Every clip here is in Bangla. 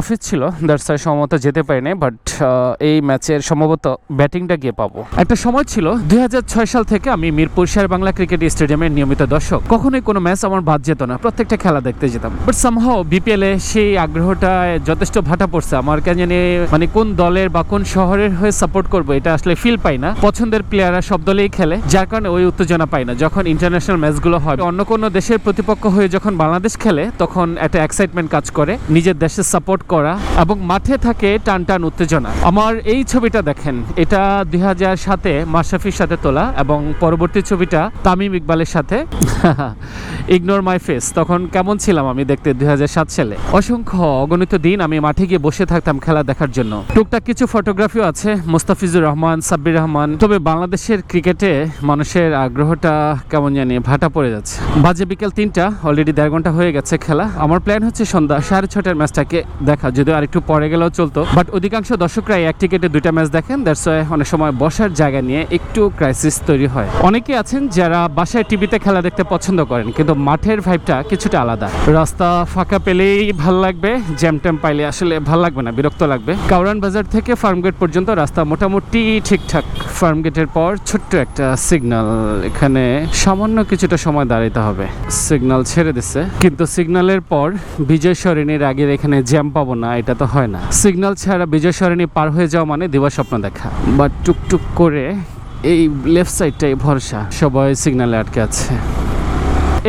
অফিস ছিল দ্যাটস ওয়াই সম্ভবত যেতে পারিনি বাট এই ম্যাচের সম্ভবত ব্যাটিংটা গিয়ে পাবো। একটা সময় ছিল, দুই হাজার ছয় সাল থেকে আমি মিরপুর শের বাংলা ক্রিকেট স্টেডিয়ামের নিয়মিত দর্শক। কখনোই কোনো ম্যাচ আমার বাদ যেত না, প্রত্যেকটা খেলা দেখতে যেতাম। বাট সামহাও বিপিএল এ সেই আগ্রহটা যথেষ্ট ভাটা পড়ছে। আমার কেন জানি মানে কোন দলের বা কোন শহরের হয়ে সাপোর্ট করব, এটা আসলে ফিল পাই না। পছন্দের প্লেয়াররা সব দলেই খেলে, যার কারণে ওই উত্তেজনা পাই না। যখন ইন্টারন্যাশনাল ম্যাচগুলো হয়, অন্য কোনো দেশের প্রতিপক্ষ হয়ে যখন বাংলাদেশ খেলে, তখন একটা এক্সাইটমেন্ট কাজ করে। নিজের দেশের সাপোর্ট করা এবং মাঠে থাকে টান টান উত্তেজনা। আমার এই ছবিটা দেখেন, এটা দুই হাজার সাতে মাশরাফির সাথে তোলা এবং পরবর্তী ছবিটা তামিম ইকবালের সাথে। ইগনোর মাই ফেস তখন কেমন ছিলাম আমি দেখতে দুই সালে। অসংখ্য অগণিত দিন আমি মাঠে গিয়ে বসে থাকতাম খেলা দেখার জন্য। টুকটাক কিছু ফটোগ্রাফিও আছে, মুস্তাফিজুর রহমান, সাব্বির রহমান। তবে বাংলাদেশের ক্রিকেটে মানুষের আগ্রহটা কেমন জানি ভাটা পড়ে যাচ্ছে। বাজে বিকেল তিনটা অলরেডি দেড় ঘণ্টা হয়ে গেছে খেলা। আমার প্ল্যান হচ্ছে সন্ধ্যা সাড়ে ছটার ম্যাচটাকে দেখা যদিও আরেকটু পরে গেলেও চলতো। বাট অধিকাংশ দর্শকরা এক টিকেটে দুইটা ম্যাচ দেখেন দ্যাটস ওয়াই অনেক সময় বসার জায়গা নিয়ে একটু ক্রাইসিস তৈরি হয়। অনেকে আছেন যারা বাসায় টিভিতে খেলা দেখতে পছন্দ করেন, কিন্তু মাঠের ভাইবটা কিছুটা আলাদা। রাস্তা ফাঁকা পেলেই ভালো লাগবে জ্যাম ট্যাম পাইলে আসলে ভালো লাগবে না, বিরক্ত লাগবে। কাউরান বাজার থেকে ফার্মগেট পর্যন্ত রাস্তা মোটামুটি ঠিকঠাক। ফার্মগেটের পর ছোট্ট একটা সিগন্যাল এখানে সামান্য কিছুটা সময় দাঁড়াইতে হবে। সিগনাল ছেড়ে দিছে, কিন্তু সিগন্যালের পর বিজয় সরণির আগের এখানে জ্যাম পাবো না, এটা তো হয় না। সিগন্যাল ছাড়া বিজয় সরণি পার হয়ে যাওয়া মানে দিবা স্বপ্ন দেখা। বা টুকটুক করে এই লেফট সাইডটাই ভরসা। সবাই সিগন্যালে আটকে আছে।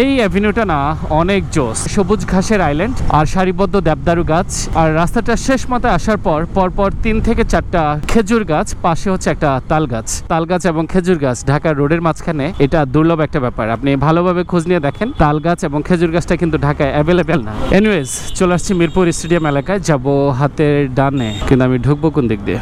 এই অ্যাভিনিউটা না অনেক জোস সবুজ ঘাসের আইল্যান্ড আর সারিবদ্ধ দেবদারু গাছ। আর রাস্তাটা শেষ মাথায় আসার পর পরপর তিন থেকে চারটা খেজুর গাছ, পাশে হচ্ছে একটা তাল গাছ। তাল গাছ এবং খেজুর গাছ ঢাকার রোডের মাঝখানে। এটা দুর্লভ একটা ব্যাপার। আপনি ভালোভাবে খোঁজ নিয়ে দেখেন। তাল গাছ এবং খেজুর গাছটা কিন্তু ঢাকায় অ্যাভেলেবেল না। এনিওয়েজ চলে আসছি মিরপুর স্টেডিয়াম এলাকায়। যাব হাতের ডানে। কিন্তু আমি ঢুকবো কোন দিক দিয়ে?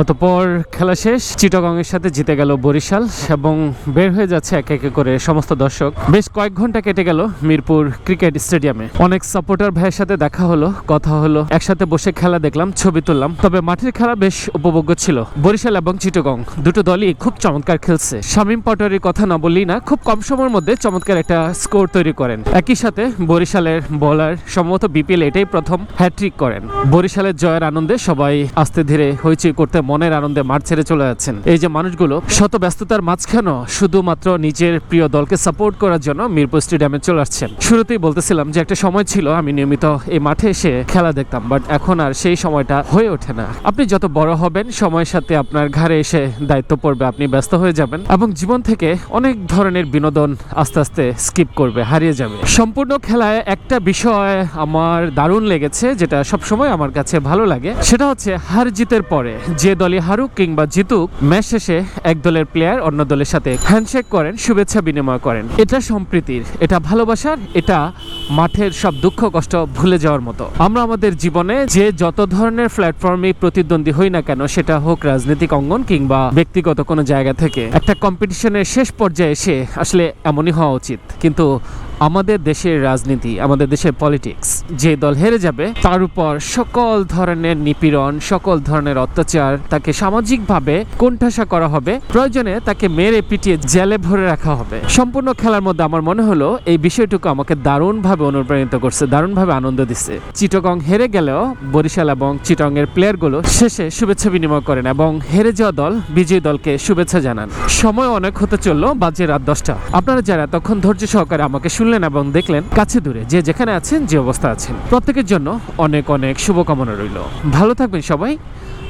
অতপর খেলা শেষ, চিটাগংয়ের সাথে জিতে গেল বরিশাল এবং বের হয়ে যাচ্ছে এক একে করে সমস্ত দর্শক। বেশ কয়েক ঘণ্টা কেটে গেল মিরপুর ক্রিকেট স্টেডিয়ামে। অনেক সাপোর্টার ভাইয়ের সাথে দেখা হলো, কথা হলো, একসাথে বসে খেলা দেখলাম, ছবি তুললাম। তবে মাঠের খেলা বেশ উপভোগ্য ছিল। বরিশাল এবং চিটাগং দুটো দলই খুব চমৎকার খেলছে। শামীম পটোয়ারির কথা না বললেই না, খুব কম সময়ের মধ্যে চমৎকার একটা স্কোর তৈরি করেন। একই সাথে বরিশালের বোলার সম্ভবত বিপিএল এটাই প্রথম হ্যাট্রিক করেন। বরিশালের জয়ের আনন্দে সবাই আস্তে ধীরে হইচই করতে মনের আনন্দে মাঠ ছেড়ে চলে যাচ্ছেন। এই যে মানুষগুলো, শত ব্যস্ততার মাঝখানেও শুধুমাত্র নিজের প্রিয় দলকে সাপোর্ট করার জন্য মিরপুর স্টেডিয়ামে চলে আসছেন। শুরুতেই বলতেছিলাম যে একটা সময় ছিল, আমি নিয়মিত এই মাঠে এসে খেলা দেখতাম বাট এখন আর সেই সময়টা হয়ে ওঠে না। আপনি যত বড় হবেন, সময়ের সাথে আপনার ঘাড়ে এসে দায়িত্ব পড়বে, আপনি ব্যস্ত হয়ে যাবেন এবং জীবন থেকে অনেক ধরনের বিনোদন আস্তে আস্তে স্কিপ করবে, হারিয়ে যাবে। সম্পূর্ণ খেলায় একটা বিষয় আমার দারুণ লেগেছে, যেটা সবসময় আমার কাছে ভালো লাগে, সেটা হচ্ছে হার জিতের পরে যে দলই হারুক কিংবা জিতুক, ম্যাচ শেষে এক দলের প্লেয়ার অন্য দলের সাথে হ্যান্ডশেক করেন, শুভেচ্ছা বিনিময় করেন। এটা সম্প্রীতির, এটা ভালোবাসার, এটা মাঠের সব দুঃখ কষ্ট ভুলে যাওয়ার মতো। আমরা আমাদের জীবনে যে যত ধরনের প্ল্যাটফর্মে প্রতিদ্বন্দ্বী হই না কেন, সেটা হোক রাজনৈতিক অঙ্গন কিংবা ব্যক্তিগত কোনো জায়গা থেকে, একটা কম্পিটিশনের শেষ পর্যায়ে এসে আসলে এমনই হওয়া উচিত। কিন্তু আমাদের দেশের রাজনীতি, আমাদের দেশের পলিটিক্স যে দল হেরে যাবে, তার উপর সকল ধরনের নিপীড়ন, সকল ধরনের অত্যাচার তাকে সামাজিকভাবে কোণঠাসা করা হবে, প্রয়োজনে তাকে মেরে পিটিয়ে জেলে ভরে রাখা হবে। সম্পূর্ণ খেলার মধ্যে আমার মনে হলো, এই বিষয়টুকু আমাকে দারুণভাবে অনুপ্রাণিত করছে, দারুণভাবে আনন্দ দিচ্ছে। চিটগং হেরে গেলেও বরিশাল এবং চিটং এর প্লেয়ারগুলো শেষে শুভেচ্ছা বিনিময় করেন এবং হেরে যাওয়া দল, বিজয়ী দলকে শুভেচ্ছা জানান। সময় অনেক হতে চলল বাজে রাত দশটা। আপনারা যারা তখন ধৈর্য সহকারে আমাকে শুনলেন এবং দেখলেন, কাছে দূরে যে যেখানে আছেন, যে অবস্থা আছেন, প্রত্যেকের জন্য অনেক অনেক শুভকামনা রইল। ভালো থাকবেন সবাই।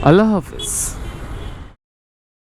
আল্লাহ হাফিজ।